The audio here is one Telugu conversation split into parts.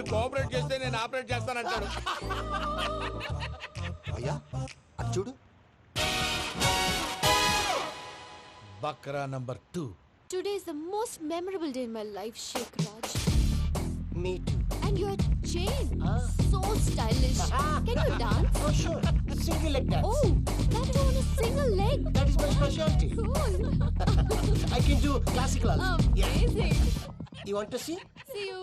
మీరు కోఆపరేట్ చేస్తే నేను ఆపరేట్ చేస్తానంటాడు అయ్యా అటు చూడు Bakra number two Today is the most memorable day in my life, Sheikh Raj. Me too And your chain, so stylish. Can you dance? Oh sure single leg dance Oh, that is on a single leg. That is my speciality Cool. I can do classical also Amazing. You want to see See you.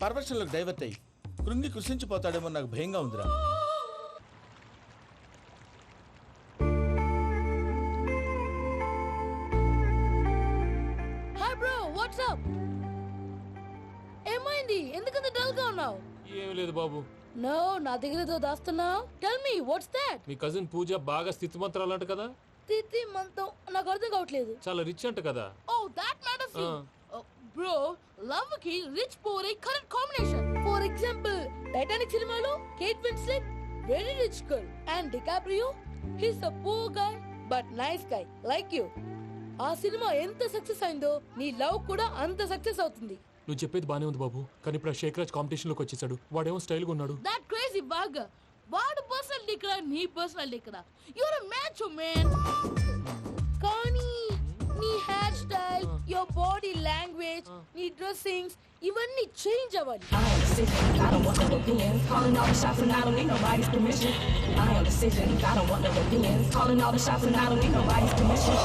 పర్వర్షన్లోకి divert అయ్యి కృంగి కృషించిపోతాడేమో నాకు భయంగా ఉందిరా. హాయ్ బ్రో వాట్సాప్ ఏమైంది? ఎందుకంత డల్గా ఉన్నావు? ఏం లేదు బాబు. నో నా దగ్గర ఏదో దాస్తున్నావు. టెల్ మీ వాట్స్ దాట్ మీ కజిన్ పూజ బాగా స్థితిమంతరాలు అంట కదా? తిత్తి మంతం నాకు అర్థం కావట్లేదు. చాలా రిచ్ అంట కదా? Oh that matters. బ్రో లవ్కి rich poor correct combination for example Titanic సినిమాలో Kate Winslet very rich girl and DiCaprio he's a poor guy but nice guy like you ఆ సినిమా ఎంత సక్సెస్ అయిందో నీ లవ్ కూడా అంత సక్సెస్ అవుతుంది. నువ్వు చెప్పేది బానే ఉంది బాబు కానీ ఇప్పుడు ఆ షేక్ రాజ్ కాంపిటీషన్లోకి వచ్చేసాడు. వాడేమో స్టైల్గా ఉన్నాడు దట్ క్రేజీ బాగ్ వాడు పర్సనల్ ఇక్కడ నీ పర్సనల్ ఇక్కడ. యువర్ మ్యాచ్ మ్యాన్ కానీ నీ hair style your body language నీ డ్రెస్సింగ్స్ ఇవన్నీ చేంజ్ అవ్వాలి I am decision. I don't want no opinions. Calling all the shots and I don't need nobody's permission. I am decision. I don't want no opinions. Calling all the shots and I don't need nobody's permission.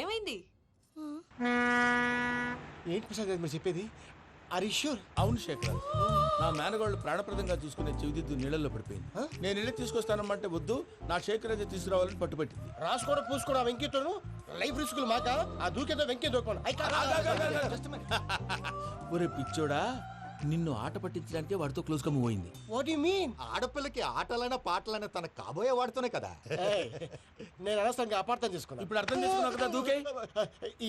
ఏమైంది ఏంటి ప్రసాద్ గారు మీరు చెప్పేది షూర్ అవును శేఖర్ నా మేనగాళ్ళు ప్రాణప్రదంగా చూసుకునే చెవిదిద్దు నీళ్ళల్లో పడిపోయింది నేను ఇల్లు తీసుకొస్తానమ్మంటే వద్దు నా శేఖర్ అయితే తీసుకురావాలని పట్టుబట్టింది రాసుకోవడం పూసుకోవడం వెంకీతోను లైఫ్ రిస్కులు మాక ఆ దూకేదో వెంకీ దూకోను ఒరే పిచ్చోడా నిన్ను ఆట పట్టించడానికి వాడితో క్లోజ్గా మూవ్ అయింది వాట్ యు మీన్ ఆడపిల్లకి ఆటలైనా పాటలైనా తన కాబోయే వాడుతూనే కదా నేను అనవసరంగా అపార్థం చేసుకున్నా ఇప్పుడు అర్థం చేసుకున్నావు కదా దూకే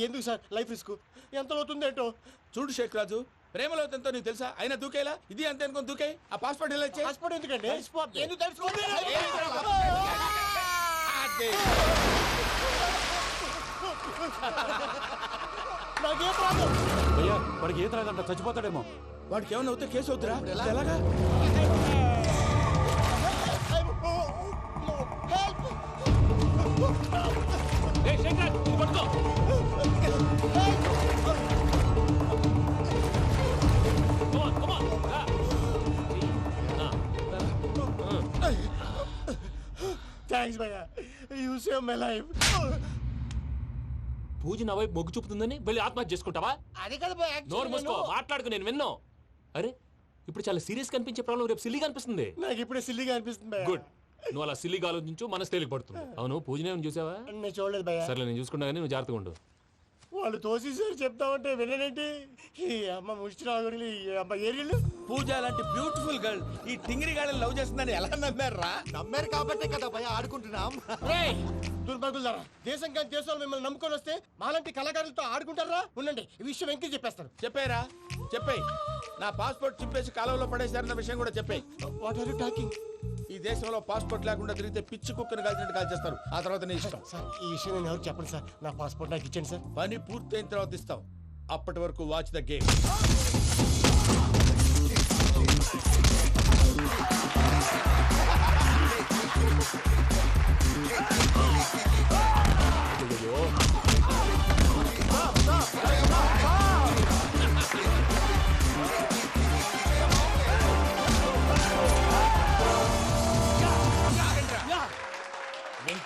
ఎందుకు సార్ లైఫ్ రిస్క్ ఎంత అవుతుంది ఏంటో చూడు షేక్ రాజు ప్రేమలో ఎంతో నీకు తెలుసా అయినా దూకేలా ఇది అంతే అనుకుని దూకే ఆ పాస్పోర్ట్ ఎలా పాస్పోర్ట్ ఎందుకండి ఎందుకు తెలుసుకోండి నాకేం ప్రాబ్లం భయ్యా వాడికి ఈత రాదంట చచ్చిపోతాడేమో. వాడికి ఏమైనా అవుతే కేసు అవుతురా ఎలాగా? ఏయ్, షేక్ రాజ్, ఇది పట్టుకో. Come on, come on. రా. ఆ, థ్యాంక్స్ భయ్యా you save my life Pooja నా వైపు మొగ్గు చూపుతుందని వెళ్ళి ఆత్మహత్య చేసుకుంటావా? అది కదా నోరు మూసుకో మాట్లాడుకు నేను విన్నావు అరే ఇప్పుడు చాలా సీరియస్ కనిపించే ప్రాబ్లం రేపు సిల్లిగా అనిపిస్తుంది. నాకు ఇప్పుడే సిల్లిగా అనిపిస్తుంది భయ్యా గుడ్. నువ్వు అలా సిల్లిగా ఆలోచించు మనసు తేలిక పడుతుంది అవును పూజనే చూసావా? నేను చూడలేదు భయ్యా సర్లే నేను చూసుకున్నా కానీ నువ్వు జాగ్రత్తగా ఉండు. వాళ్ళు తోసేసారు చెప్తామంటే విననేంటి ఈ అమ్మ ముష్టి రాగుడి ఈ అమ్మ ఏరియలు. పూజ లాంటి బ్యూటిఫుల్ గర్ల్ ఈ టింగిరి గాడిని లవ్ చేస్తుందని ఎలా నమ్మారా? నమ్మారు కాబట్టే కదా భయ ఆడుకుంటున్నాం. దుర్భగులారా దేశం కానీ దేశంలో మిమ్మల్ని నమ్ముకొని వస్తే మాలాంటి కళాకారులతో ఆడుకుంటారా? ఉండండి ఈ విషయం వెంకీ చెప్పేస్తారు చెప్పారా? చెప్పేయ్. నా పాస్పోర్ట్ చింపేసి కాలంలో పడేశారన్న విషయం కూడా చెప్పేయ్. వాట్ ఆర్ యు టాకింగ్ ఈ దేశంలో పాస్పోర్ట్ లేకుండా తిరిగితే పిచ్చి కుక్కను కాల్చినట్టు కాల్చేస్తారు. ఆ తర్వాత నీ ఇష్టం. సార్ ఈ విషయం నేను ఎవరు చెప్పండి సార్. నా పాస్పోర్ట్ నాకు ఇచ్చండి సార్. పని పూర్తయిన తర్వాత ఇస్తాం అప్పటి వరకు వాచ్ ద గేమ్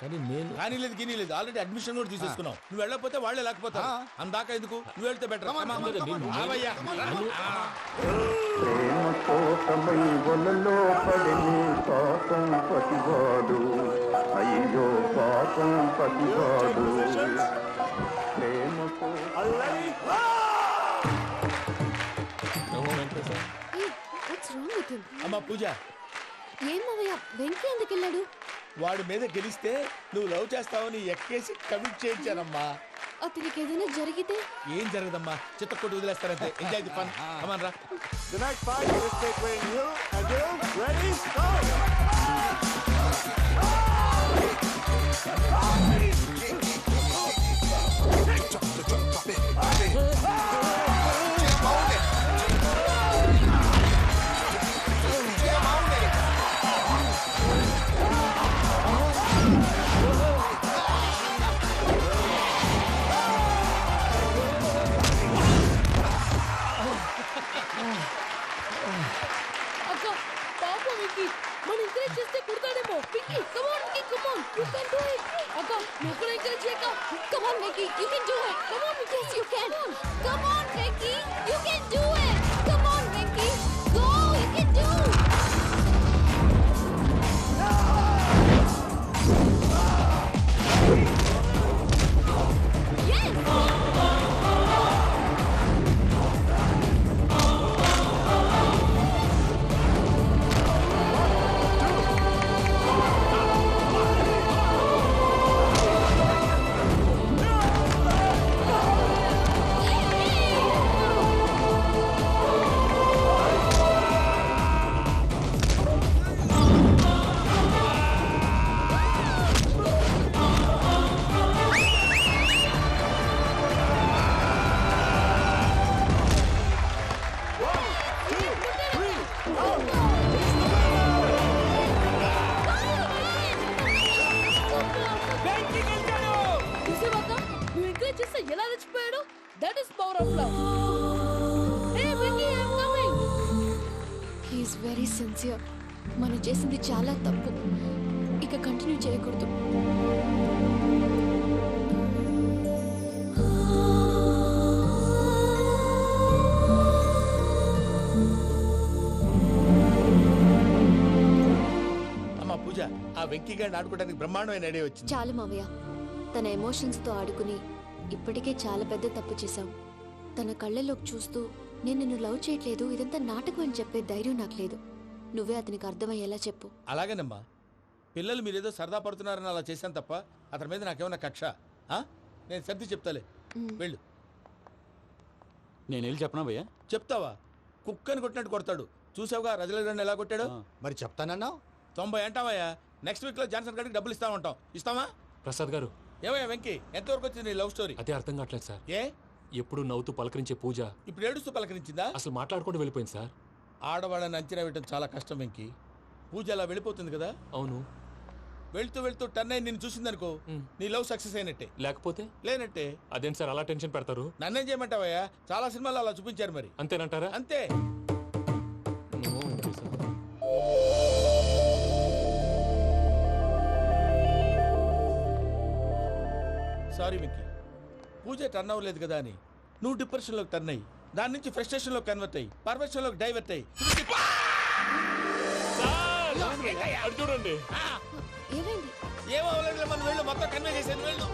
కానీ నేను కానీ లేదు గిని లేదు ఆల్రెడీ అడ్మిషన్ కూడా తీసేసుకున్నావు. నువ్వు వెళ్ళకపోతే వాళ్ళే లేకపోతే అందాక ఎందుకు? నువ్వు వెళ్తే బెటర్ అయ్యో పాపం పతివాడు? అమ్మ పూజ. ఏం మావయ్య వెంకీ ఎందుకు వెళ్ళాడు వాడి మీద గెలిస్తే నువ్వు లవ్ చేస్తావని ఎక్కేసి కమిట్ చేయించానమ్మా అతనికి ఏదైనా జరిగితే ఏం జరగదమ్మా చిత్త కొట్టి వదిలేస్తారంటే enjoy the fun come on రా అక్క పాపం విక్కీ మనం ఎంకరేజ్ చేస్తే కుడతాడేమో Vicky come on Vicky come on you can do it అక్క నువ్వు కూడా ఎంకరేజ్ చేయక come on Vicky you can do it come on Vicky you can come on Vicky you can do it ఆ వెంకీ గారిని ఆడుకోవడానికి బ్రహ్మాండమైన ఐడియా వచ్చింది. చాలు మావయ్య తన ఎమోషన్స్తో ఆడుకుని ఇప్పటికే చాలా పెద్ద తప్పు చేశావు తన కళ్ళలోకి చూస్తూ నేను నిన్ను లవ్ చేయట్లేదు ఇదంతా నాటకం అని చెప్పే ధైర్యం నాకు లేదు. నువ్వే అతనికి అర్థమయ్యేలా చెప్పు. అలాగేనమ్మా. పిల్లలు మీరేదో సరదా పడుతున్నారని అలా చేశాను తప్ప అతని మీద నాకేమన్నా కక్ష? ఆ? నేను సర్ది చెప్తాలే. వెళ్ళు. నేను వెళ్ళి చెప్పనా భయ్యా? చెప్తావా? కుక్కని కొట్టినట్టు కొడతాడు. చూసావుగా రజలగడ్డ ఎలా కొట్టాడు? మరి చెప్తానన్నావు? తొంభై అంటావయ్యా. నెక్స్ట్ వీక్లో జాన్సన్ గారికి డబ్బులు ఇస్తా ఉంటాం. ఇస్తావా? ప్రసాద్ గారు. ఏమయ్యా వెంకీ ఎంతవరకు వచ్చింది నీ లవ్ స్టోరీ? అదే అర్థం కావట్లేదు సార్. ఏ? ఎప్పుడు నవ్వుతూ పలకరించే పూజ. ఇప్పుడు ఏడుస్తూ పలకరించిందా? అసలు మాట్లాడుకుంటూ వెళ్ళిపోయింది సార్. ఆడవాళ్ళని అంచనా వేయడం చాలా కష్టం వెంకీ. పూజ అలా వెళ్ళిపోతుంది కదా? అవును. వెళ్తూ వెళ్తూ టర్న్ అయి నిన్ను చూసిందనుకో. నీ లవ్ సక్సెస్ అయినట్టే. లేకపోతే? లేనట్టే. అదేంటి సార్ అలా టెన్షన్ పెడతారు? నన్నేం చేయమంటావయ్యా? చాలా సినిమాలు అలా చూపించారు మరి. అంతేనంటారా? అంతే. సారీ వెంకీ పూజ టర్న్ అవ్వలేదు కదా అని. నువ్వు డిప్రెషన్లోకి టర్న్ అయ్యి దాని నుంచి ఫ్రస్ట్రేషన్లోకి కన్వర్ట్ అయ్యి పర్వెషన్లోకి డైవర్ట్ అయ్యి. చూడండి. ఏమైంది? ఏమో అవ్వలేదు మనం వెళ్ళు మొత్తం కన్వే చేసేది వెళ్ళు.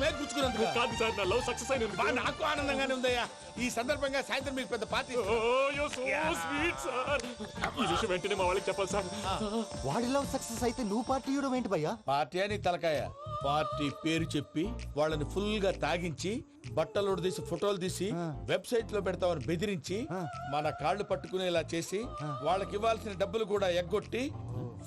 నాకు గుచ్చుకున్నందుకు కాదు సార్ నా లవ్ సక్సెస్ అయినందుకు బా నాకు ఆనందంగానే ఉందయ్యా. ఈ సందర్భంగా సాయంత్రం మీకు పెద్ద పార్టీ ఓ యో. సో స్వీట్ సార్ ఈ విషయం వెంటనే మా వాళ్ళకి చెప్పాలి సార్. వాడి లవ్ సక్సెస్ అయితే నువ్వు పార్టీ ఇవ్వడం ఏంటి భయ్యా? పార్టీ అని తలకాయ. పార్టీ పేరు చెప్పి వాళ్ళని ఫుల్గా తాగించి బట్టలు తీసి ఫోటోలు తీసి వెబ్సైట్లో పెడతామని బెదిరించి మన కాళ్ళు పట్టుకునేలా చేసి వాళ్ళకి ఇవ్వాల్సిన డబ్బులు కూడా ఎగ్గొట్టి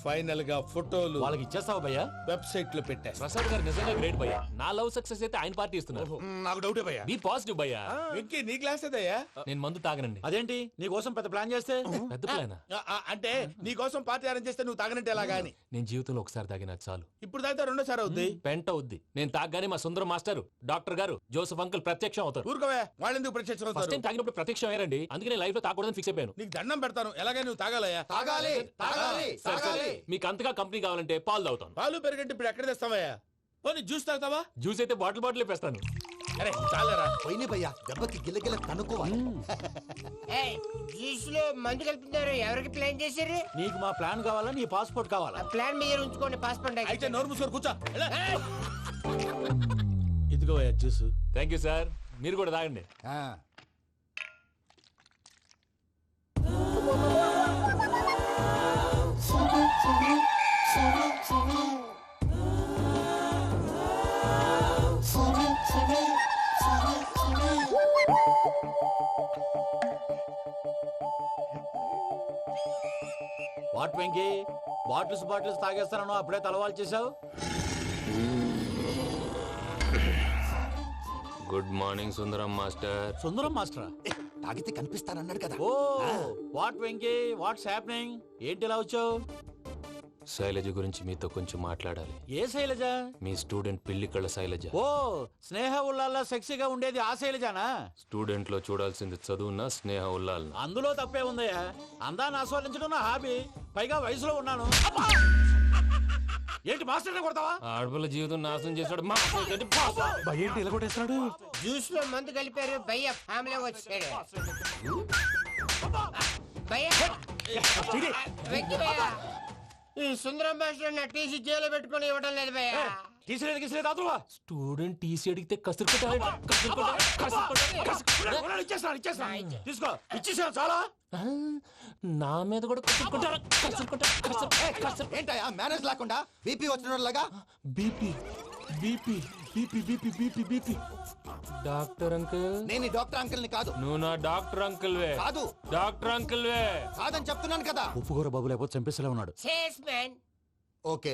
ఫైనల్గా ఫోటోలు వాళ్ళకి ఇచ్చేస్తావు భయ్యా? వెబ్సైట్లో పెట్టేస్తా. ప్రసాద్ గారు నిజంగా గ్రేట్ భయ్యా. నా లవ్ సక్సెస్ అయితే ఆయన పార్టీ ఇస్తున్నారు. నాకు డౌటే భయ్యా. బీ పాజిటివ్ భయ్యా. వెంకీ నీ క్లాస్ ఏదయ్యా? నేను మందు తాగనండి. అదేంటి? నీ కోసం పెద్ద ప్లాన్ చేస్తే? పెద్ద ప్లానా? అంటే నీ కోసం పార్టీ అరేంజ్ చేస్తే నువ్వు తాగనంటే ఎలాగా అని. నేను జీవితంలో ఒకసారి తాగినా చాలు. ఇప్పుడు తాగితే రెండోసారి అవుద్ది. పెంట అవుద్ది. నేను తాగగానే మా సుందరం మాస్టర్ డాక్టర్ గారు జోసఫ్ అంకుల్ ప్రత్యక్షం అవుతారు. ఊరుకోవే వాళ్ళు ఎందుకు ప్రత్యక్షం ఫస్ట్ అవుతారు? టైం తాగినప్పుడు ప్రత్యక్షం అయ్యారండి. అందుకే నేను లైఫ్లో తాగకూడదని ఫిక్స్ అయిపోయాను. నీకు దండం పెడతాను ఎలాగే నువ్వు తాగాలయ్యా? తాగాలి తాగాలి సరే సరే. తాగాలి. మీకు అంతగా కంపెనీ కావాలంటే పాలు తాగుతాను. పాలు పెరిగంటే ఇప్పుడు ఎక్కడ తెస్తావయ్యా? పోనీ జ్యూస్ తాగుతావా? జ్యూస్ అయితే బాటిల్ బాటిల్ వేస్తాను అరే చాలరా. పోయిన భయ్యా దెబ్బకి గిల్లగిల్ల కనుక్కోవాలి. జ్యూస్లో మందు కలుపుతున్నారు. ఎవరికి ప్లాన్ చేశారు? నీకు మా ప్లాన్ కావాలా? నీ పాస్పోర్ట్ కావాలా? ప్లాన్ మీద ఉంచుకోండి పాస్పోర్ట్ అయితే నోరు మూసుకొని కూర్చో ఎలా? ఇదిగో జ్యూస్. థ్యాంక్ యూ సార్ మీరు కూడా తాగండి. వాట్ వెంకీ బాటిల్స్ బాటిల్స్ తాగేస్తానో అప్పుడే తలవాలు చేసావు good morning Sundaram master. Sundaram మాస్టరా? తాగితే కనిపిస్తానన్నాడు కదా. Oh what Venky what's happening? ఏంటి ఇలా వచ్చావు? శైలజ గురించి మీతో కొంచెం మాట్లాడాలి. ఏ శైలజ? మీ స్టూడెంట్ పిల్లి కళ్ళ శైలజ. ఓ స్నేహ ఉల్లాల్లో సెక్సీగా ఉండేది ఆ శైలజానా? స్టూడెంట్లో చూడాల్సింది చదువున స్నేహ ఉల్లాల్ అందులో తప్పే ఉందయ్యా. అందాన్ని ఆస్వాదించడం నా హాబీ. పైగా వయసులో ఉన్నాను. అబ్బా! ఏంటి మాస్టర్ కొడతావా? ఆడపిల్ల జీవితం నాశనం చేశాడు. మా ఏంటి ఇలా కొట్టేస్తున్నాడు? జ్యూస్లో మందు కలిపారు. భయ్య ఫ్యామిలీ వచ్చాడు. భయ్య. ఈ సుందరం భాష నా టీసీ జైలు పెట్టుకొని ఇవ్వడం లేదు భయ్య. తీసిలేదు గీసిలేదు అదువా స్టూడెంట్ టీసీ అడిగితే కసురుకుంటాడు ఇచ్చేస్తాను ఇచ్చేస్తాను తీసుకో. ఇచ్చేసాను చాలా? నా మీద కూడా కసురుకుంటారు కసురుకుంటారు కసురు కసురు ఏంటయ్యా? మేనేజ్ లేకుండా బీపీ వచ్చిన లాగా BP BP BP BP BP BP. Doctor uncle. నేను డాక్టర్ అంకుల్ని కాదు. నువ్వు నా డాక్టర్ అంకుల్ వే కాదు. డాక్టర్ అంకుల్ వే కాదని చెప్తున్నాను కదా. ఉప్పుకూర బాబు లేకపోతే చంపేసేలా ఉన్నాడు. ఓకే.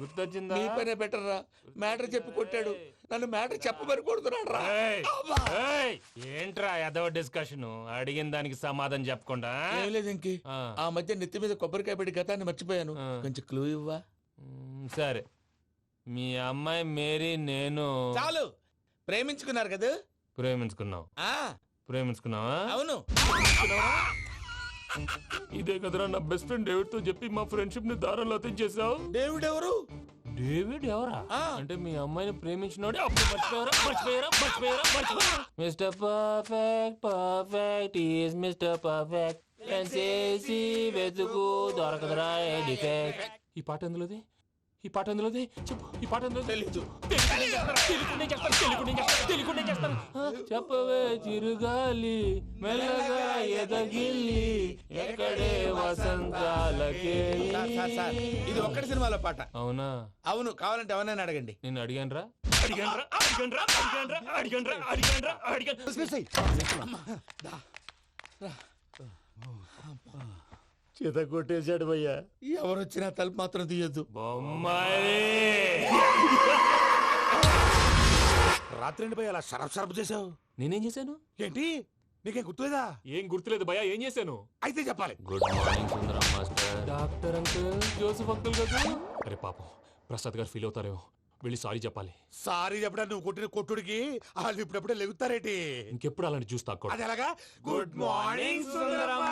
గుర్తొచ్చిందా? మీ పనే బెటర్ రా. మ్యాటర్ చెప్పి కొట్టాడు. నన్ను మ్యాటర్ చెప్పమని కొడుతున్నాడు రా. ఏయ్! ఏయ్! ఏంట్రా ఎదవ డిస్కషన్? అడిగిన దానికి సమాధానం చెప్పకుండా? ఏం లేదు ఇంకి. ఆ. ఆ మధ్య నెత్తి మీద కొబ్బరికాయ పెట్టి గతాన్ని మర్చిపోయాను. ఆ. కొంచెం క్లూ ఇవ్వా? మ్, సరే. మీ అమ్మాయి మేరీ నేను. చాలు. ప్రేమించుకున్నారు కదా? ప్రేమించుకున్నావు. ఆ. ప్రేమించుకున్నావా? అవును. ఇదే కదరా నా బెస్ట్ ఫ్రెండ్ డేవిడ్తో చెప్పి మా ఫ్రెండ్షిప్ని దారంలో అతించేసావు డేవిడ్ ఎవరు డేవిడ్ ఎవరా? ఆ. అంటే మీ అమ్మాయిని ప్రేమించినోడే? అప్పుడు మర్చిపోయారా? మర్చిపోయారా? మర్చిపోయారా? మర్చిపోయారా? Mister perfect perfect is mister perfect వెతుకు దొరకదురా డిఫెక్ట్ ఈ పాట ఎందులోది? ఈ పాట ఎందులోది? చెప్పు ఈ పాట ఎందులో తెలీదు. చెప్పవే చిరుగాలి మెల్లగా ఎదగిల్లి ఎక్కడే వసంతాలకే. ఇది ఒక్కటి సినిమాలో పాట. అవునా? అవును కావాలంటే ఎవరైనా అడగండి. నేను అడిగాను రా చేత కొట్టేశాడు భయ్యా. ఎవరు వచ్చినా తలుపు మాత్రం తీయొద్దు. బొమ్మాయి. రాత్రి భయ్య అలా షరఫ్ షరఫ్ చేసావు నేనేం చేశాను? ఏంటి? నీకేం గుర్తులేదా? ఏం గుర్తులేదు భయ ఏం చేశాను? అయితే చెప్పాలి. Good morning Sundaram master. Doctor uncle Joseph uncle కదా అరే పాపం ప్రసాద్ గారు ఫీల్ అవుతారేమో. వెళ్ళి సారీ చెప్పాలి. సారీ చెప్పడా నువ్వు కొట్టిన కొట్టుడికి వాళ్ళు ఇప్పుడప్పుడే లెగుతారేటి? ఇంకెప్పుడు అలాంటి తాక్కూడదు అది ఎలాగా? గుడ్ మార్నింగ్ సుందరం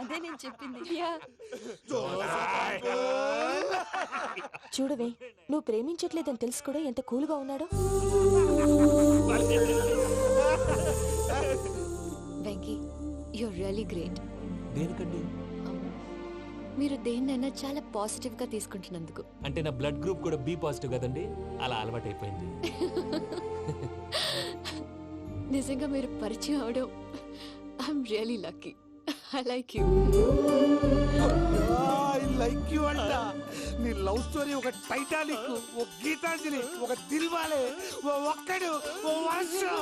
అదే నేను చెప్పింది. చూడవే నువ్వు ప్రేమించట్లేదని తెలుసు కూడా ఎంత కూల్గా ఉన్నాడో. వెంకీ యూర్ రియలీ గ్రేట్ దేనికండి? మీరు దేన్నైనా చాలా పాజిటివ్గా తీసుకుంటున్నందుకు. అంటే నా బ్లడ్ గ్రూప్ కూడా బి పాజిటివ్ కదండి? అలా అలవాటు అయిపోయింది నిజంగా మీరు పరిచయం అవడం I'm really lucky I like you I like you అంట. నీ లవ్ స్టోరీ ఒక టైటానిక్ ఒక గీతాంజలి ఒక దిల్వాలే ఓ ఒక్కడు ఓ వర్షం.